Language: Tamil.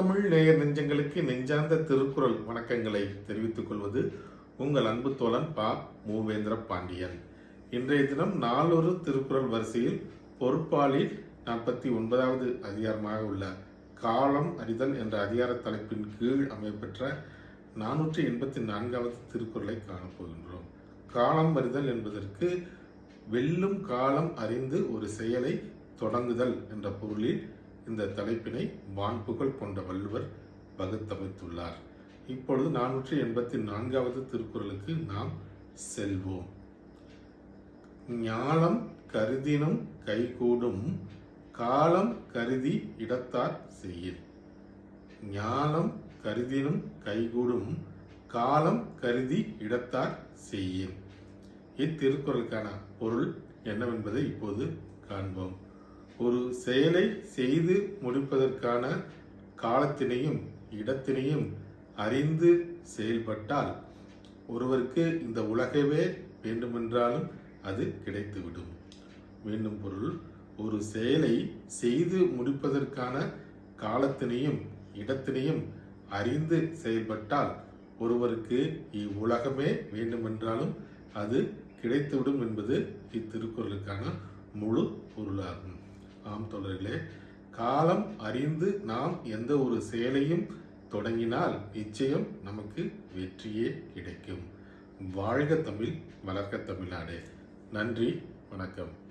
முத்தமிழ் நேயர் நெஞ்சங்களுக்கு நெஞ்சார்ந்த திருக்குறள் வணக்கங்களை தெரிவித்துக் கொள்வது உங்கள் அன்பு தோழன் பா. மூவேந்திர பாண்டியன். இன்றைய தினம் நாளொரு திருக்குறள் வரிசையில் பொறுப்பாளி நாற்பத்தி ஒன்பதாவது அதிகாரமாக உள்ள காலம் அறிதல் என்ற அதிகார தலைப்பின் கீழ் அமையப்பெற்ற நானூற்றி எண்பத்தி நான்காவது திருக்குறளை காணப்போகின்றோம் காலம் அறிதல் என்பதற்கு வெல்லும் காலம் அறிந்து ஒரு செயலை தொடங்குதல் என்ற பொருளில் இந்த தலைப்பினை வான்புகழ் கொண்ட வள்ளுவர் வகுத்தமைத்துள்ளார். இப்பொழுது நானூற்றி எண்பத்தி நான்காவது திருக்குறளுக்கு நாம் செல்வோம். ஞானம் கருதினும் கைகூடும் காலம் கருதி இடத்தார் செய்யில் ஞானம் கருதினும் கைகூடும் காலம் கருதி இடத்தார் செய்யில் இத்திருக்குறளுக்கான பொருள் என்னவென்பதை இப்போது காண்போம். ஒரு செயலை செய்து முடிப்பதற்கான காலத்தினையும் இடத்தினையும் அறிந்து செயல்பட்டால் ஒருவருக்கு இந்த உலகவே வேண்டுமென்றாலும் அது கிடைத்துவிடும். மீண்டும் பொருள் ஒரு செயலை செய்து முடிப்பதற்கான காலத்தினையும் இடத்தினையும் அறிந்து செயல்பட்டால் ஒருவருக்கு இவ்வுலகமே வேண்டுமென்றாலும் அது கிடைத்துவிடும் என்பது இத்திருக்குறளுக்கான முழு பொருளாகும். ஆம் தொடர்களே காலம் அறிந்து நாம் எந்த ஒரு செயலையும் தொடங்கினால் நிச்சயம் நமக்கு வெற்றியே கிடைக்கும். வாழ்க தமிழ் வளர்க்க தமிழ்நாடு. நன்றி வணக்கம்.